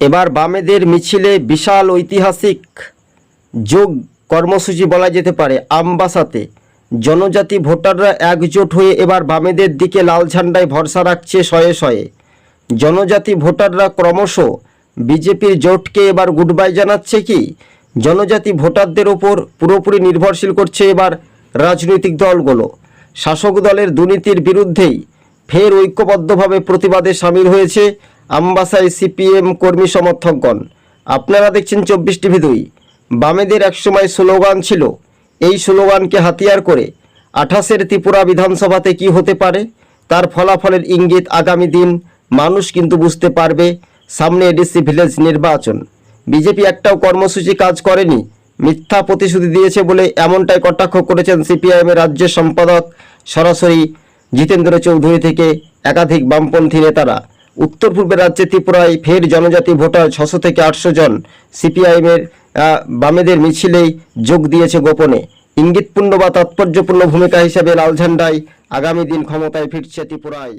এবার বামেদের মিছিলে বিশাল ঐতিহাসিক যোগ কর্মসূচি বলা যেতে পারে আমবাসাতে। জনজাতি ভোটাররা একজোট হয়ে এবার বামেদের দিকে লাল ঝান্ডায় ভরসা রাখছে শয়ে শয়ে। জনজাতি ভোটাররা ক্রমশ বিজেপির জোটকে এবার গুড বাই জানাচ্ছে কি, জনজাতি ভোটারদের ওপর পুরোপুরি নির্ভরশীল করছে এবার রাজনৈতিক দলগুলো। শাসক দলের দুর্নীতির বিরুদ্ধেই ফের ঐক্যবদ্ধভাবে প্রতিবাদে সামিল হয়েছে আমবাসায় সিপিএম কর্মী সমর্থকগণ। আপনারা দেখছেন চব্বিশ টিভি দুই। বামেদের একসময় স্লোগান ছিল, এই স্লোগানকে হাতিয়ার করে আঠাশের ত্রিপুরা বিধানসভাতে কি হতে পারে? তার ফলাফলের ইঙ্গিত আগামী দিন মানুষ কিন্তু বুঝতে পারবে, সামনে এডিসি ভিলেজ নির্বাচন। বিজেপি একটাও কর্মসূচি কাজ করেনি, মিথ্যা প্রতিশ্রুতি দিয়েছে বলে এমনটাই কটাক্ষ করেছেন সিপিআইএমের রাজ্য সম্পাদক সরাসরি জিতেন্দ্র চৌধুরী থেকে একাধিক বামপন্থী নেতারা। উত্তর পূর্বের রাজ্যে ত্রিপুরায় ফের জনজাতি ভোটার ছশো থেকে আটশো জন। সিপিআইএমের বামেদের মিছিলেই যোগ দিয়েছে গোপনে। ইঙ্গিতপূর্ণ বা তাৎপর্যপূর্ণ ভূমিকা হিসেবে লাল ঝান্ডায় আগামী দিন ক্ষমতায় ফিরছে ত্রিপুরায়।